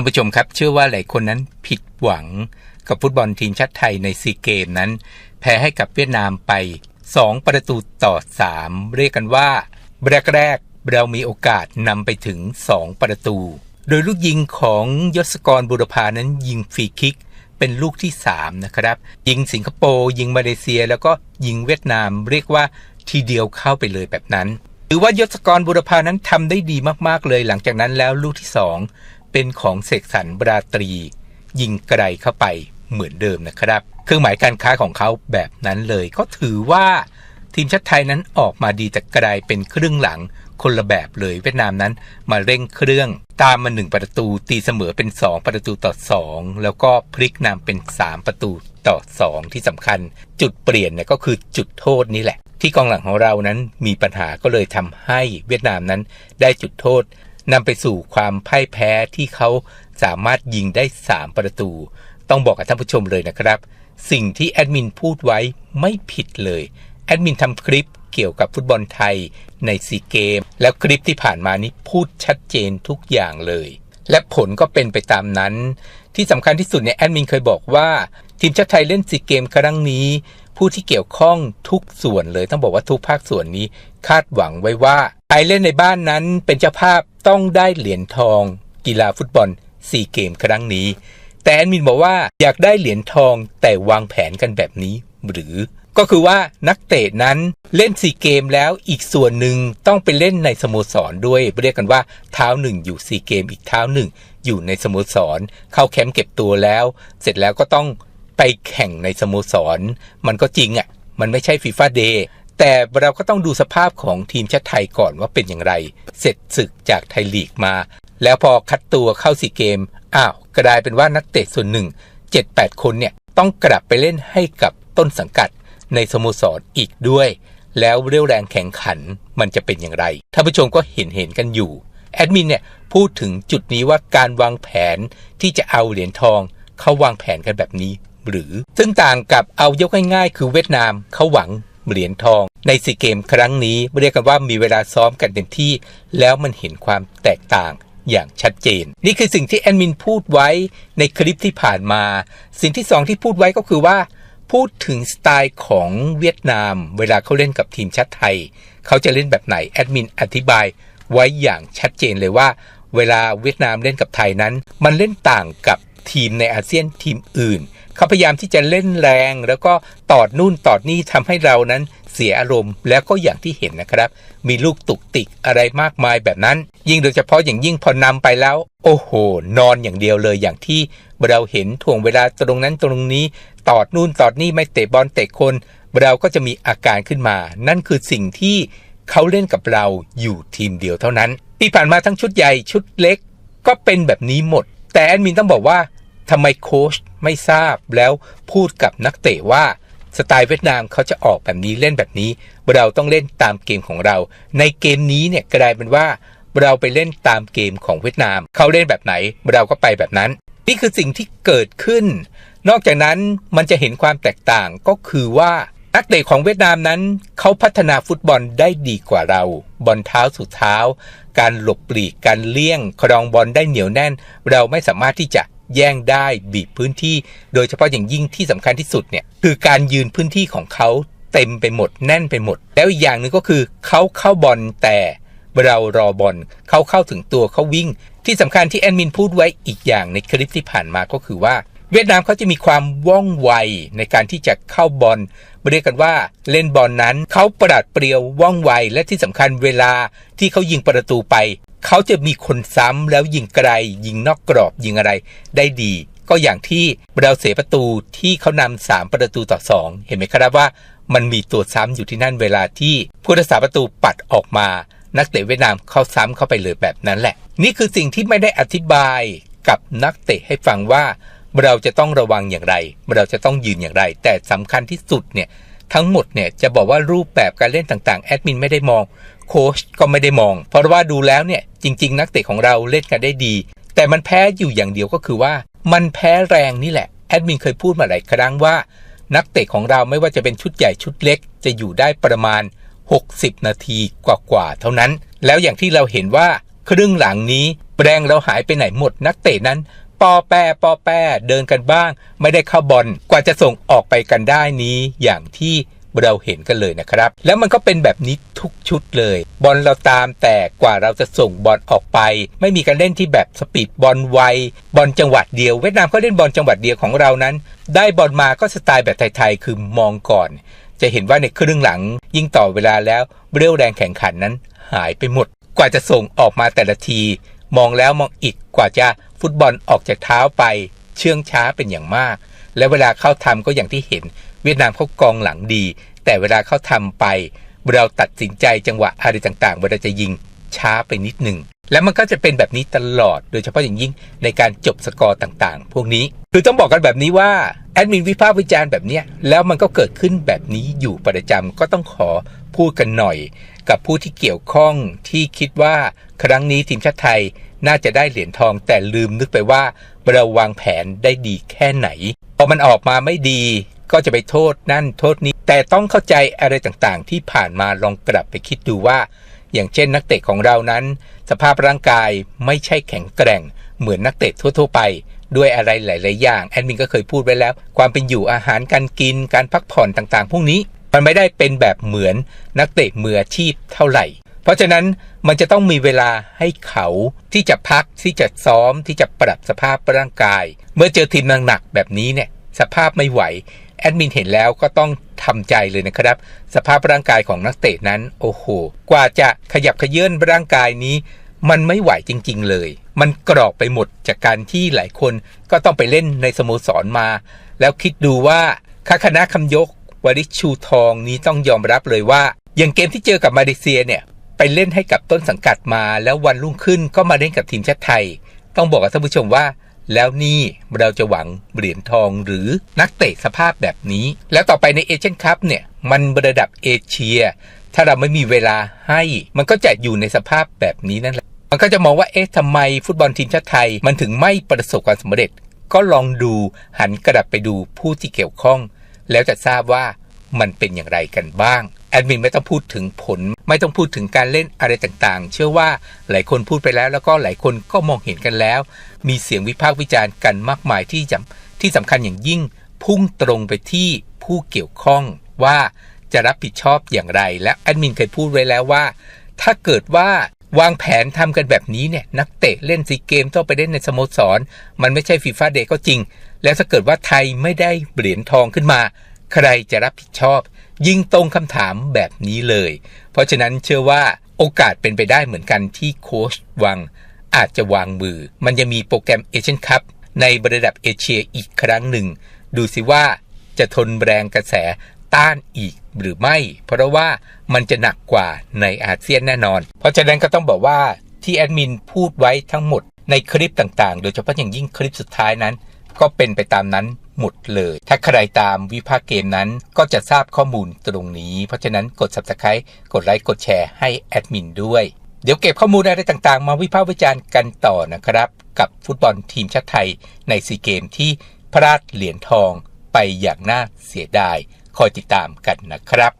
านผู้ชมครับ เชื่อว่าหลายคนนั้นผิดหวังกับฟุตบอลทีมชาติไทยในซีเกมนั้น แพ้ให้กับเวียดนามไป 2 ประตูต่อ 3 เรียกกันว่าแรกๆเรามีโอกาสนำไปถึง 2 ประตู โดยลูกยิงของยศกรบุรพานั้นยิงฟรีคิกเป็นลูกที่ 3 นะครับ ยิงสิงคโปร์ยิงมาเลเซีย แล้วก็ยิงเวียดนามเรียกว่าทีเดียวเข้าไปเลยแบบนั้น หรือว่ายศกรบุรพานั้นทำได้ดีมากๆเลย หลังจากนั้นแล้วลูกที่ 2 เป็นของเสกสรรบราตรี ยิงไกลเข้าไปเหมือนเดิมนะครับ เครื่องหมายการค้าของเขาแบบนั้นเลยก็ถือว่าทีมชาติไทยนั้นออกมาดีแต่กลายเป็นครึ่งหลังคนละแบบเลยเวียดนามนั้นมาเร่งเครื่องตามมาหนึ่งประตูตีเสมอเป็น 2 ประตูต่อ 2 แล้วก็พลิกนำเป็น 3 ประตูต่อ 2 ที่สำคัญ จุดเปลี่ยนเนี่ยก็คือจุดโทษนี่แหละ ที่กองหลังของเรานั้นมีปัญหาก็เลยทำให้เวียดนามนั้นได้จุดโทษ นำไปสู่ความพ่ายแพ้ที่เขาสามารถยิงได้ 3 ประตู ต้องบอกกับท่านผู้ชมเลยนะครับ สิ่งที่แอดมินพูดไว้ไม่ผิดเลย แอดมินทำคลิปเกี่ยวกับฟุตบอลไทยในซีเกม แล้วคลิปที่ผ่านมานี้พูดชัดเจนทุกอย่างเลย และผลก็เป็นไปตามนั้น ที่สำคัญที่สุดเนี่ยแอดมินเคยบอกว่า ทีมชาติไทยเล่นซีเกมครั้งนี้ ผู้ที่เกี่ยวข้องทุกส่วนเลย ต้องบอกว่าทุกภาคส่วนนี้คาดหวังไว้ว่า ไทยเล่นในบ้านนั้นเป็นเจ้าภาพต้องได้เหรียญทอง กีฬาฟุตบอลซีเกมครั้งนี้ แต่แอดมินบอกว่าอยากได้เหรียญทองแต่วางแผนกันแบบนี้หรือ ก็คือว่านักเตะนั้นเล่นซีเกมแล้วอีกส่วนหนึ่งต้องไปเล่นในสโมสรด้วย เรียกกันว่าเท้าหนึ่งอยู่ซีเกมอีกเท้าหนึ่งอยู่ในสโมสร เข้าแคมป์เก็บตัวแล้ว เสร็จแล้วก็ต้องไปแข่งในสโมสร มันก็จริงอะ่ะ มันไม่ใช่ฟีฟ่าเดย์ แต่เราก็ต้องดูสภาพของทีมชาติไทยก่อนว่าเป็นอย่างไร เสร็จศึกจากไทยลีกมา แล้วพอคัดตัวเข้าซีเกม อ้าวกลายเป็นว่านักเตะส่วนหนึ่ง 7-8 คนเนี่ยต้องกลับไปเล่นให้กับต้นสังกัดในสโมสรอีกด้วย แล้วเรี่ยวแรงแข่งขันมันจะเป็นอย่างไรท่านผู้ชมก็เห็นเห็นกันอยู่ แอดมินเนี่ยพูดถึงจุดนี้ว่าการวางแผนที่จะเอาเหรียญทองเขาวางแผนกันแบบนี้ หรือ ซึ่งต่างกับเอายกง่ายๆ คือเวียดนามเขาหวังเหรียญทอง ในซีเกมครั้งนี้เรียกกันว่ามีเวลาซ้อมกันเต็มที่ แล้วมันเห็นความแตกต่างอย่างชัดเจน นี่คือสิ่งที่แอดมินพูดไว้ในคลิปที่ผ่านมา สิ่งที่สองที่พูดไว้ก็คือว่า พูดถึงสไตล์ของเวียดนาม เวลาเขาเล่นกับทีมชาติไทย เขาจะเล่นแบบไหนแอดมินอธิบายไว้อย่างชัดเจนเลยว่า เวลาเวียดนามเล่นกับไทยนั้น มันเล่นต่างกับทีมในอาเซียนทีมอื่น เขาพยายามที่จะเล่นแรง แล้วก็ตอดนู่นตอดนี่ทำให้เรานั้น เสียอารมณ์ แล้วก็อย่างที่เห็นนะครับ มีลูกตุกติกอะไรมากมายแบบนั้น ยิ่งโดยเฉพาะอย่างยิ่งพอนำไปแล้ว โอ้โห นอนอย่างเดียวเลยอย่างที่เราเห็นถ่วงเวลาตรงนั้นตรงนี้ ตอดนู่นตอดนี่ไม่เตะบอลเตะคน เราก็จะมีอาการขึ้นมา นั่นคือสิ่งที่เขาเล่นกับเราอยู่ทีมเดียวเท่านั้น ที่ผ่านมาทั้งชุดใหญ่ชุดเล็ก ก็เป็นแบบนี้หมด แต่แอดมินต้องบอกว่าทำไมโค้ชไม่ทราบแล้วพูดกับนักเตะว่า สไตล์เวียดนามเขาจะออกแบบนี้เล่นแบบนี้ เราต้องเล่นตามเกมของเรา ในเกมนี้เนี่ยกลายเป็นว่า เราไปเล่นตามเกมของเวียดนาม เขาเล่นแบบไหน เราก็ไปแบบนั้น นี่คือสิ่งที่เกิดขึ้น นอกจากนั้นมันจะเห็นความแตกต่างก็คือว่านักเตะของเวียดนามนั้น เขาพัฒนาฟุตบอลได้ดีกว่าเรา บอลเท้าสุดเท้า การหลบปลีกการเลี่ยงครองบอลได้เหนียวแน่น เราไม่สามารถที่จะ แย่งได้บีบพื้นที่ โดยเฉพาะอย่างยิ่งที่สำคัญที่สุดเนี่ยคือการยืนพื้นที่ของเขาเต็มไปหมดแน่นไปหมด แล้วอีกอย่างหนึ่งก็คือเขาเข้าบอลแต่เรารอบอลเขาเข้าถึงตัวเขาวิ่ง ที่สำคัญที่แอดมินพูดไว้อีกอย่างในคลิปที่ผ่านมาก็คือว่า เวียดนามเขาจะมีความว่องไวในการที่จะเข้าบอลเรียกกันว่าเล่นบอลนนั้นเขาประดัดเปรียวว่องไวและที่สำคัญเวลาที่เขายิงประตูไป เขาจะมีคนซ้ำแล้วยิงไกล ยิงนอกกรอบยิงอะไรได้ดี ก็อย่างที่เราเสียประตูที่เขานำสามประตูต่อสองเห็นไหมครับว่า มันมีตัวซ้ำอยู่ที่นั่นเวลาที่ผู้รักษาประตูปัดออกมา นักเตะเวียดนามเข้าซ้ำเข้าไปเลยแบบนั้นแหละ นี่คือสิ่งที่ไม่ได้อธิบายกับนักเตะให้ฟังว่า เราจะต้องระวังอย่างไร เราจะต้องยืนอย่างไร แต่สำคัญที่สุดเนี่ยทั้งหมดเนี่ยจะบอกว่ารูปแบบการเล่นต่างๆแอดมินไม่ได้มอง โค้ชก็ไม่ได้มอง เพราะว่าดูแล้วเนี่ยจริง ๆ นักเตะของเราเล่นกันได้ดี แต่มันแพ้อยู่อย่างเดียวก็คือว่า มันแพ้แรงนี่แหละแอดมินเคยพูดมาหลายครั้งว่า นักเตะของเราไม่ว่าจะเป็นชุดใหญ่ชุดเล็ก จะอยู่ได้ประมาณ 60 นาทีกว่าๆเท่านั้น แล้วอย่างที่เราเห็นว่าครึ่งหลังนี้แรงเราหายไปไหนหมด นักเตะนั้น ปอแปรปอแปรเดินกันบ้าง ไม่ได้เข้าบอลกว่าจะส่งออกไปกันได้นี้อย่างที่เราเห็นกันเลยนะครับ แล้วมันก็เป็นแบบนี้ทุกชุดเลย บอลเราตามแต่กว่าเราจะส่งบอลออกไป ไม่มีการเล่นที่แบบสปีดบอลไวบอลจังหวัดเดียว เวียดนามก็เล่นบอลจังหวัดเดียวของเรานั้น ได้บอลมาก็สไตล์แบบไทยๆคือมองก่อน จะเห็นว่าในครึ่งหลัง ยิ่งต่อเวลาแล้วเรี่ยวแรงแข่งขันนั้น หายไปหมด กว่าจะส่งออกมาแต่ละที มองแล้วมองอีกกว่าจะ ฟุตบอลออกจากเท้าไป เชื่องช้าเป็นอย่างมาก และเวลาเข้าทำก็อย่างที่เห็น เวียดนามเขากองหลังดี แต่เวลาเข้าทำไป เราตัดสินใจจังหวะอะไรต่างๆเวลาจะยิงช้าไปนิดหนึ่ง แล้วมันก็จะเป็นแบบนี้ตลอด โดยเฉพาะอย่างยิ่งในการจบสกอร์ต่างๆ พวกนี้ คือต้องบอกกันแบบนี้ว่าแอดมินวิพากษ์วิจารณ์แบบเนี้ยแล้วมันก็เกิดขึ้นแบบนี้อยู่ประจำก็ต้องขอพูดกันหน่อย กับผู้ที่เกี่ยวข้องที่คิดว่า ครั้งนี้ทีมชาติไทยน่าจะได้เหรียญทองแต่ลืมนึกไปว่าเราวางแผนได้ดีแค่ไหน พอมันออกมาไม่ดีก็จะไปโทษนั่นโทษนี้ แต่ต้องเข้าใจอะไรต่างๆ ที่ผ่านมาลองกลับไปคิดดูว่า อย่างเช่นนักเตะของเรานั้น สภาพร่างกายไม่ใช่แข็งแกร่ง เหมือนนักเตะทั่ว ๆ ไป ด้วยอะไรหลาย ๆ อย่างแอดมินก็เคยพูดไว้แล้ว ความเป็นอยู่อาหารการกินการพักผ่อนต่างๆ พวกนี้ มันไม่ได้เป็นแบบเหมือนนักเตะมืออาชีพเท่าไหร่ เพราะฉะนั้นมันจะต้องมีเวลาให้เขาที่จะพักที่จะซ้อมที่จะปรับสภาพร่างกาย เมื่อเจอทีมหนักๆแบบนี้เนี่ยสภาพไม่ไหวแอดมินเห็นแล้วก็ต้องทำใจเลยนะครับ สภาพร่างกายของนักเตะนั้นโอ้โหกว่าจะขยับขยื่นร่างกายนี้ มันไม่ไหวจริง ๆ เลย มันกรอกไปหมดจากการที่หลายคนก็ต้องไปเล่นในสโมสรมา แล้วคิดดูว่าคคณะคำยกวริชูทองนี้ต้องยอมรับเลยว่า อย่างเกมที่เจอกับมาเลเซียเนี่ย ไปเล่นให้กับต้นสังกัดมา แล้ววันรุ่งขึ้นก็มาเล่นกับทีมชาติไทย ต้องบอกกับท่านผู้ชมว่า แล้วนี่เราจะหวังเหรียญทองหรือนักเตะสภาพแบบนี้ แล้วต่อไปในเอเชียนคัพเนี่ยมันระดับเอเชีย ถ้าเราไม่มีเวลาให้ มันก็จะอยู่ในสภาพแบบนี้นั่นแหละมันก็จะมองว่าเอ๊ะทำไมฟุตบอลทีมชาติไทย มันถึงไม่ประสบความสำเร็จ ก็ลองดูหันกลับไปดูผู้ที่เกี่ยวข้อง แล้วจะทราบว่ามันเป็นอย่างไรกันบ้าง แอดมินไม่ต้องพูดถึงผล ไม่ต้องพูดถึงการเล่นอะไรต่างๆ เชื่อว่าหลายคนพูดไปแล้ว แล้วก็หลายคนก็มองเห็นกันแล้ว มีเสียงวิพากษ์วิจารณ์กันมากมายที่จำที่สำคัญอย่างยิ่ง พุ่งตรงไปที่ผู้เกี่ยวข้องว่าจะรับผิดชอบอย่างไร และแอดมินเคยพูดไว้แล้วว่า ถ้าเกิดว่าวางแผนทำกันแบบนี้เนี่ยนักเตะเล่นซีเกมต้องไปเล่นในสโมสร มันไม่ใช่ฟีฟ่าเดย์ก็จริง แล้วถ้าเกิดว่าไทยไม่ได้เหรียญทองขึ้นมา ใครจะรับผิดชอบ ยิงตรงคำถามแบบนี้เลย เพราะฉะนั้นเชื่อว่าโอกาสเป็นไปได้เหมือนกันที่โค้ชวังอาจจะวางมือ มันจะมีโปรแกรมเอเชียนคัพในระดับเอเชียอีกครั้งหนึ่ง ดูสิว่าจะทนแรงกระแสต้านอีกหรือไม่ เพราะว่ามันจะหนักกว่าในอาเซียนแน่นอน เพราะฉะนั้นก็ต้องบอกว่าที่แอดมินพูดไว้ทั้งหมดในคลิปต่างๆ โดยเฉพาะอย่างยิ่งคลิปสุดท้ายนั้น ก็เป็นไปตามนั้น หมดเลย ถ้าใครตามวิพากษ์เกมนั้นก็จะทราบข้อมูลตรงนี้ เพราะฉะนั้นกด subscribe กดไลค์กดแชร์ให้แอดมินด้วยเดี๋ยวเก็บข้อมูลอะไรต่างๆ มาวิพากษ์วิจารณ์กันต่อนะครับ กับฟุตบอลทีมชาติไทยในซีเกมที่พลาดเหรียญทองไปอย่างน่าเสียดาย คอยติดตามกันนะครับ